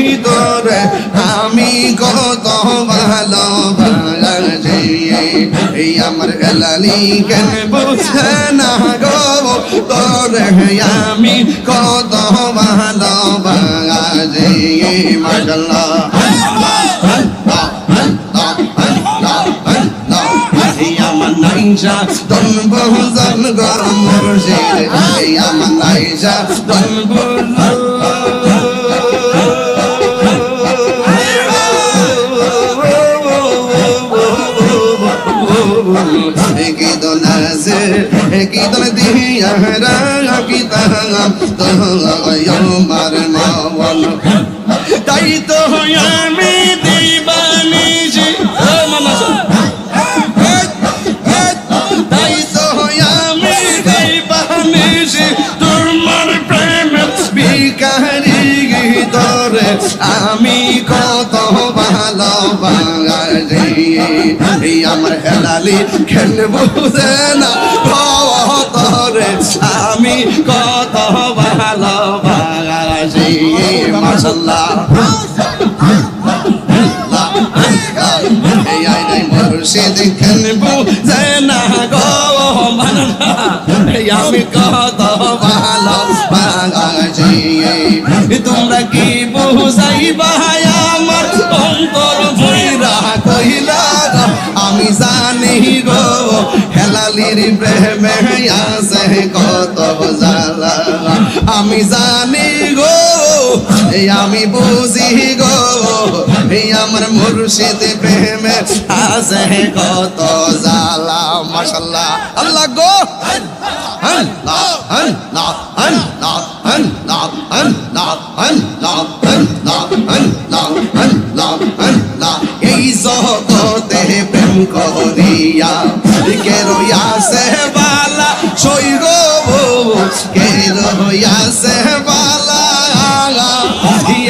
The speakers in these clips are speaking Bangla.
ভিতরে আমি কত ভালো ভালোবাসি এই আমার গালালি কেন বুঝে না গো তোরে আমি কত ভালো ভালোবাসি মাশাআল্লাহ আইসা ধন বহুজন গরম মুর্শিদ ভাই আমার আইসা ধন কীর্তন দিয়া রাঙা কীর্তন তো আমার মাওয়াল তাই তো আমি দিছি তোমার প্রেম বিকারি গীতরে আমি কত ভালো বাঙালি আমার হেলালি খেলব না ভরে আমি কত ভালো বাঙালি মশলা মুর্শিদ খেলব এই আমি কত তোমরা কি বুঝাইবা আমার? অন্তর ভৈরা কইলা আমি জানি গো, হেলালির প্রেমে আছে কত জালা আমি জানি গো আমি বুঝি গো আমার মুর্শিদ প্রেমে আছে কত জালা মাশাল্লাহ। আল্লাহ গো! এই জগতে প্রেম করিয়া কেরোয়া সে বালা সৈর কেরোয়া সে বালা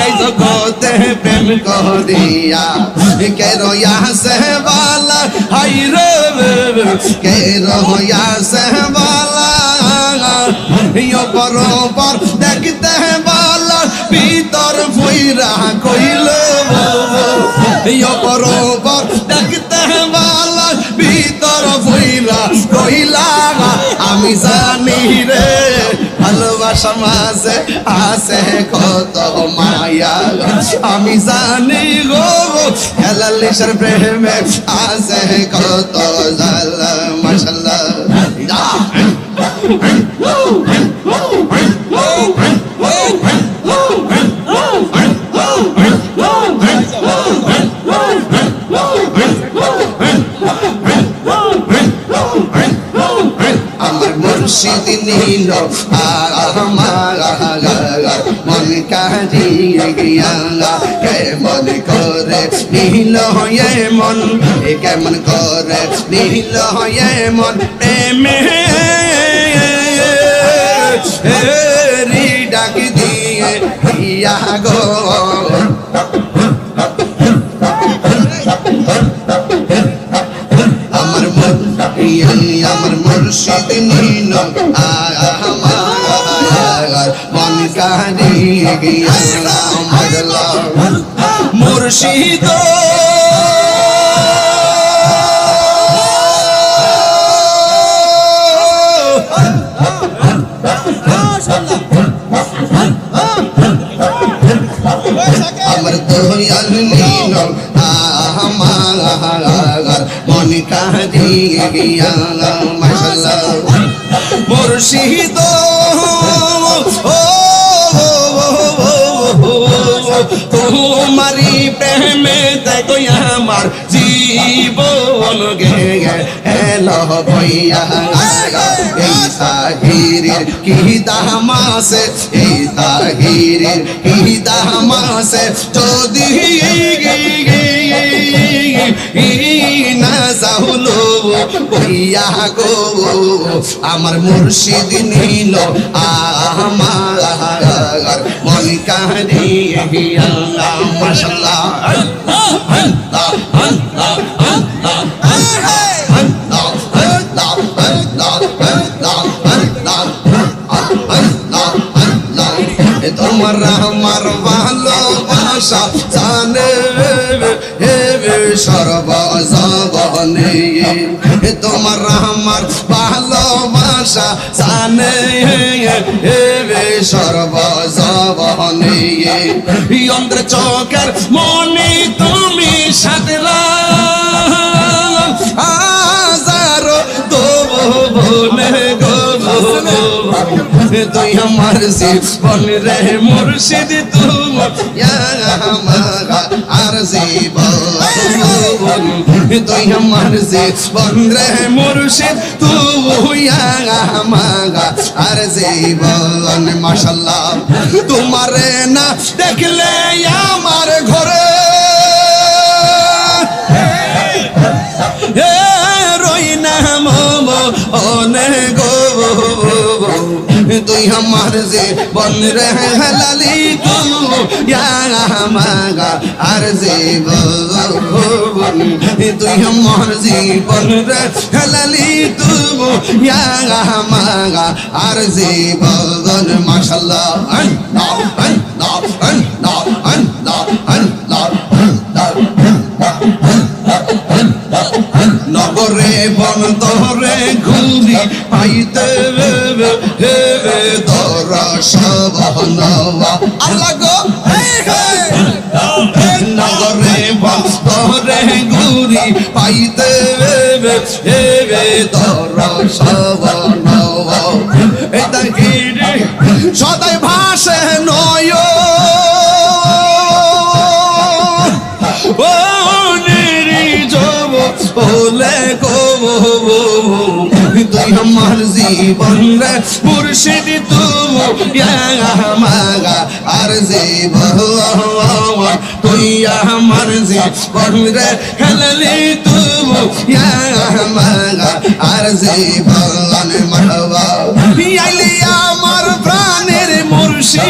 এই জগতে প্রেম করিয়া কেরোয়া সে বালা হাই রে কেরোয়া সে বালা বরবার দেখতে বালা, ভিতর ফুইরা কইল বরবার দেখতে বালা, ভিতর ফুইরা কইলা আমি জানি রে, ভালোবাসা মাঝে আছে কত মায়া আমি জানি গো হেলালিশার প্রেমে আছে কত জালা মাশাল্লাহ। মুর্শিদ নীল আমার মন কাহিয়ে গিয়া কেমন করে নীল হয়ে মন? কেমন করে নীল হয়ে মন? প্রেমে ডাক দিয়ে, ইয়া গো। আমার মুর্শিদ নীল আমার মন কাহানি মুর্শিদ। আমার দয়াল নীল। আমার মন মুর্শিদ তোমারি প্রেমে দেখো আমার জীবন গে হেলো ভইয়া এই তাহিরের কি দামাসে এই তাহিরের কি দামাসে যদি আমার মুর্শিদ নিল আমার মন কাহিয়া মাশাল্লাহ তোমার আমার ভালোবাসা জানে সর্বজবনে তোমার আমার ভালোবাসা জানে সর্বজবনে চোখের মনে তুমি সাদলা হাজারো দেবো বলে গো তুই আমার জীবন রে মুর্শিদ তোমার তুই আমার জীবন রে মুর্শিদ তুই আমার আর জীবন। মাশাল্লাহ তোমার না দেখলে আমার ঘরে আরজে বন রহে হেলালি কো ইয়া মাগা আরজে বন। তুই আমার জীবন রে হেলালি তুব ইয়া মাগা আরজে বন মাশাআল্লাহ। আন নাও আন নাও আন নাও আন নাও আন নাও আন নাও ঘরে বন্দরে ঘুরি পাইতে হে ধরা সবনবা আল্লাহ গো নগরে বন্দরে ঘুরি পাইতে হে ধরা সবনবা এটা সদাই ভাষণ তুই আমার জীবন রে মুর্শিদ তুমি মাগা আর জীবন তুই আমার জীবন রে খেললি তুমি মাগা আর জীবন আইলি আমার প্রাণের মুর্শিদ।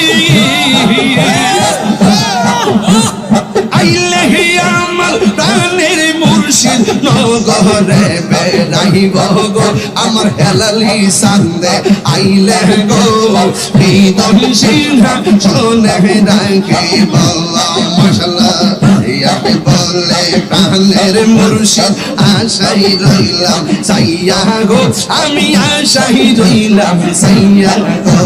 নগরে বেড়াইব গো আমার হেলালি সান্দে আইলে গো। হৃদয় সিংহা শোনে ডাকিব মশলা আমি বলে প্রাণের মুর্শিদ আশাই রইলাম সাইয়া গো আমি আশাই রইলাম সাইয়া গো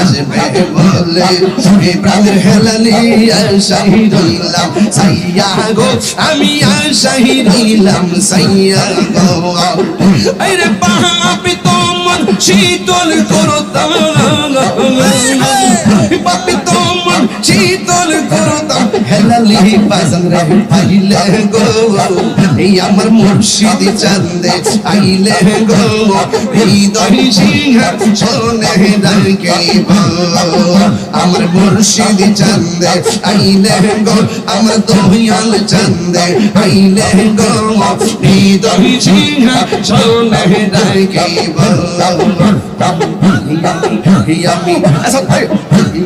আসবে বলে এই প্রাণের হেলালি আশাই রইলাম সাইয়া গো আমি আশাই রইলাম সাইয়া গো। আরে পাপি তোমার শীতল করতাম। তোমার শীতল করতাম হেলালি বাজান রে গো। এই আমার মুর্শিদ চান্দে আইলে গো। হৃদয় সিংহা শোনে ডাকে আমার মুর্শিদ চান্দে আইলে গো। আমার দহিয়াল চান্দে আইলে গো। হৃদয় সিংহা শোনে ডাকে আমি আমি